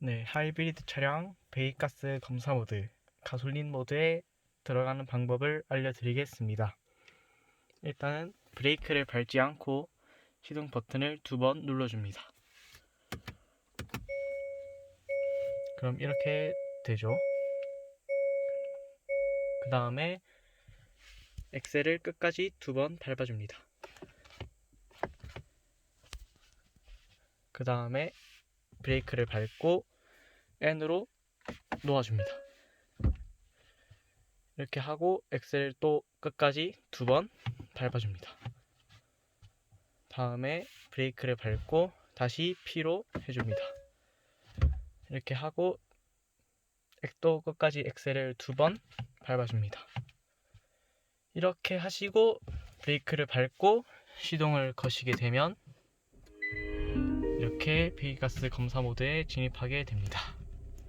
네, 하이브리드 차량 배기가스 검사 모드, 가솔린 모드에 들어가는 방법을 알려드리겠습니다. 일단은 브레이크를 밟지 않고 시동 버튼을 두 번 눌러줍니다. 그럼 이렇게 되죠. 그 다음에 엑셀을 끝까지 두 번 밟아줍니다. 그 다음에 브레이크를 밟고 N으로 놓아줍니다. 이렇게 하고 엑셀 또 끝까지 두 번 밟아줍니다. 다음에 브레이크를 밟고 다시 P로 해줍니다. 이렇게 하고 또 끝까지 엑셀을 두 번 밟아줍니다. 이렇게 하시고 브레이크를 밟고 시동을 거시게 되면 이렇게 배기가스 검사 모드에 진입하게 됩니다.